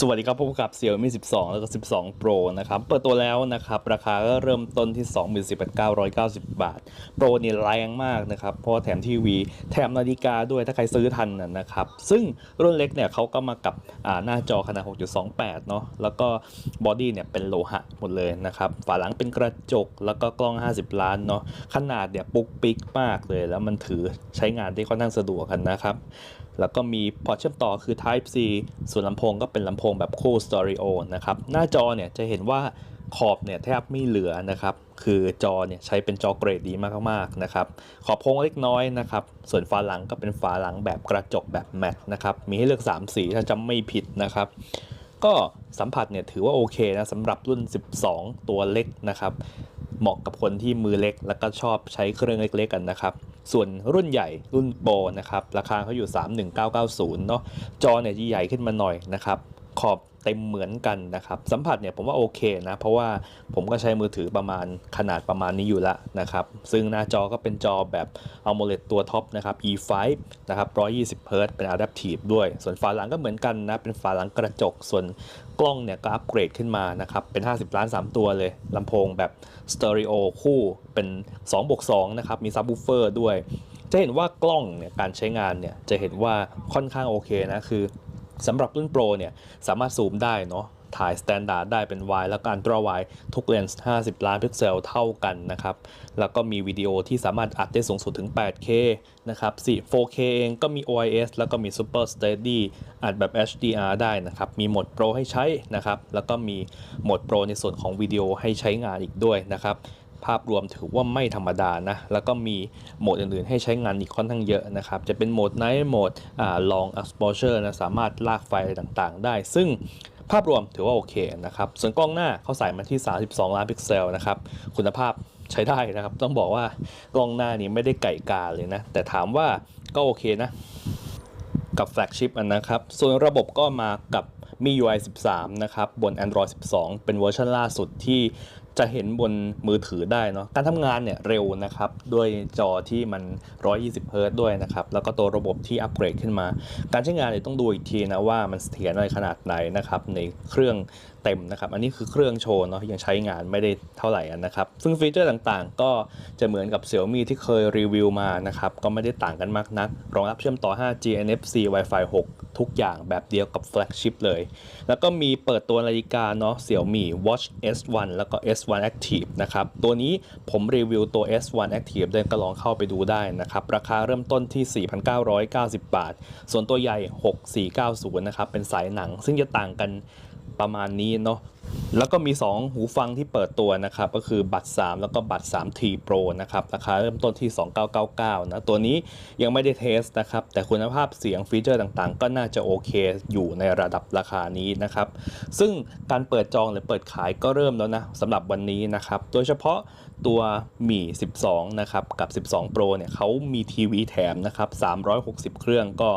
สวัสดีครับพบกับ Xiaomi 12 แล้วก็ 12 Pro นะครับ เปิดตัวแล้วนะครับ ราคาก็เริ่มต้นที่21,990 บาท Pro นี่แรงมากนะครับ เพราะแถมทีวี แถมนาฬิกาด้วยถ้าใครซื้อทันนะนะครับ ซึ่งรุ่นเล็กเนี่ยเขาก็มากับหน้าจอขนาด 6.28 เนาะแล้วก็บอดี้เนี่ยเป็นโลหะหมดเลยนะครับ ฝาหลังเป็นกระจกแล้วก็กล้อง 50 ล้านเนาะขนาดเนี่ยปุกปิกมากเลย แล้วมันถือใช้งานได้ค่อนข้างสะดวกกันนะครับแล้วก็มีพอร์ตเชื่อมต่อคือ Type C ส่วนลำโพงก็เป็นลำโพงแบบคู่ Stereo นะครับ หน้าจอเนี่ยจะเห็นว่าขอบเนี่ยแทบไม่เหลือนะครับ คือจอเนี่ยใช้เป็นจอเกรดดีมากๆนะครับ ขอบโพงเล็กน้อยนะครับ ส่วนฝาหลังก็เป็นฝาหลังแบบกระจกแบบแมตต์นะครับ มีให้เลือก 3 สีถ้าจำไม่ผิดนะครับ ก็สัมผัสเนี่ยถือว่าโอเคนะสำหรับรุ่น 12 ตัวเล็กนะครับ เหมาะกับคนที่มือเล็กแล้วก็ชอบใช้เครื่องเล็กๆกันนะครับ ส่วนรุ่นใหญ่รุ่นโปรนะครับ ราคาเขาอยู่ 31990 เนาะจอเนี่ยจะใหญ่ขึ้นมาหน่อยนะครับ ขอบ เต็มเหมือนกันนะครับ สัมผัสเนี่ยผมว่าโอเคนะ เพราะว่าผมก็ใช้มือถือประมาณขนาดประมาณนี้อยู่แล้วนะครับ ซึ่งหน้าจอก็เป็นจอแบบ AMOLED ตัวท็อปนะครับ E5 นะครับ120 Hz เป็น Adaptive ด้วย ส่วนฝาหลังก็เหมือนกันนะ เป็นฝาหลังกระจก ส่วนกล้องเนี่ยก็อัปเกรดขึ้นมานะครับ เป็น 50 ล้าน 3 ตัวเลยลำโพงแบบสเตอริโอคู่เป็น2บวก2นะครับ มีซับ w ูเฟอร์ด้วย จะเห็นว่ากล้องเนี่ยการใช้งานเนี่ยจะเห็นว่าค่อนข้างโอเคนะคือ สำหรับรุ่นโปรเนี่ยสามารถซูมได้เนาะถ่ายสแตนดาร์ดได้เป็น wide แล้วก็อันตรา wide ทุกเลนส์ 50 ล้านพิกเซลเท่ากันนะครับ แล้วก็มีวิดีโอที่สามารถอัดได้สูงสุดถึง 8K นะครับ 4K เองก็มี OIS แล้วก็มี Super Steady อัดแบบ HDR ได้นะครับ มีโหมด Pro ให้ใช้นะครับ แล้วก็มีโหมด Pro ในส่วนของวิดีโอให้ใช้งานอีกด้วยนะครับ ภาพรวมถือว่าไม่ธรรมดานะ แล้วก็มีโหมดอื่นๆ ให้ใช้งานอีกค่อนข้างเยอะนะครับ จะเป็นโหมด Night โหมดอ่า Long Exposure นะ สามารถลากไฟอะไรต่างๆ ได้ ซึ่งภาพรวมถือว่าโอเคนะครับ ส่วนกล้องหน้าเขาใส่มาที่ 32 ล้านพิกเซลนะครับ คุณภาพใช้ได้นะครับ ต้องบอกว่ากล้องหน้านี้ไม่ได้ไก่กาเลยนะ แต่ถามว่าก็โอเคนะ กับแฟลกชิพอันนะครับ ส่วนระบบก็มากับมี UI 13 นะครับ บน Android 12 เป็นเวอร์ชันล่าสุดที่ จะเห็นบนมือถือได้เนาะการทำงานเนี่ยเร็วนะครับ ด้วยจอที่มัน 120เฮิรต์ด้วยนะครับ แล้วก็ตัวระบบที่อัปเกรดขึ้นมา การใช้งานเนี่ยต้องดูอีกทีนะว่ามันเสถียรอะไรขนาดไหนนะครับ ในเครื่องเต็มนะครับ อันนี้คือเครื่องโชว์เนาะยังใช้งานไม่ได้เท่าไหร่นะครับ ซึ่งฟีเจอร์ต่างๆ ก็จะเหมือนกับ Xiaomi ที่เคยรีวิวมานะครับ ก็ไม่ได้ต่างกันมากนัก รองรับเชื่อมต่อ 5G NFC Wi-Fi 6 ทุกอย่างแบบเดียวกับแฟลกชิพเลย แล้วก็มีเปิดตัวนาฬิกาเนาะ Xiaomi Watch S1 แล้วก็ S S1 Active นะครับ ตัวนี้ผมรีวิวตัว S1 Active ได้ก็ลองเข้าไปดูได้นะครับ ราคาเริ่มต้นที่ 4,990 บาท ส่วนตัวใหญ่ 6490 นะครับ เป็นสายหนังซึ่งจะต่างกัน ประมาณนี้เนาะแล้วก็มี 2 หูฟังที่เปิดตัวนะครับ ก็คือบัตร 3 แล้วก็บัตร 3T Pro นะครับ ราคาเริ่มต้นที่ 2999 นะ ตัวนี้ยังไม่ได้เทสนะครับ แต่คุณภาพเสียงฟีเจอร์ต่างๆ ก็น่าจะโอเคอยู่ในระดับราคานี้นะครับ ซึ่งการเปิดจองหรือเปิดขายก็เริ่มแล้วนะสำหรับวันนี้นะครับ โดยเฉพาะตัวหมี่ 12 นะครับ กับ 12 Pro เนี่ยเขามีทีวีแถมนะครับ 360 เครื่องก็